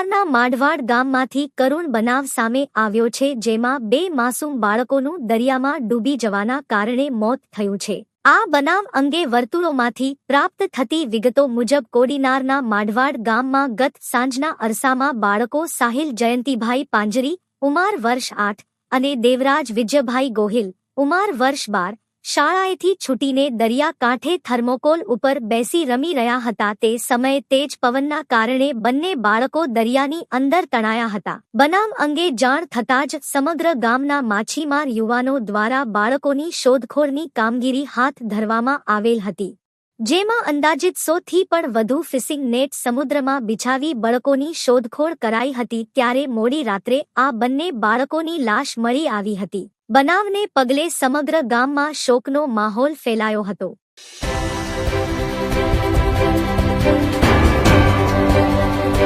કોડીનારના માંડવાડ ગામમાંથી કરુણ બનાવ સામે આવ્યો છે, જેમાં બે માસૂમ બાળકોનું દરિયામાં ડૂબી જવાના કારણે મોત થયું છે. આ બનાવ અંગે વર્તુળોમાંથી પ્રાપ્ત થતી વિગતો મુજબ કોડીનારના માંડવાડ ગામમાં ગત સાંજના અરસામાં બાળકો સાહિલ જયંતિભાઈ પાંજરી, ઉમાર વર્ષ આઠ અને દેવરાજ વિજયભાઈ ગોહિલ, ઉમાર વર્ષ બાર શાળાએથી છૂટીને દરિયાકાંઠે થર્મોકોલ ઉપર બેસી રમી રહ્યા હતા તે સમયે તેજ પવનના કારણે બંને બાળકો દરિયાની અંદર તણાયા હતા. બનાવ અંગે જાણ થતાં જ સમગ્ર ગામના માછીમાર યુવાનો દ્વારા બાળકોની શોધખોળની કામગીરી હાથ ધરવામાં આવેલ હતી. જેમાં અંદાજિત સોથી પણ વધુ ફિશિંગ નેટ સમુદ્રમાં બિછાવી બાળકોની શોધખોળ કરાઈ હતી ત્યારે મોડી રાત્રે આ બંને બાળકોની લાશ મળી આવી હતી. બનાવને પગલે સમગ્ર ગામમાં શોકનો માહોલ ફેલાયો હતો.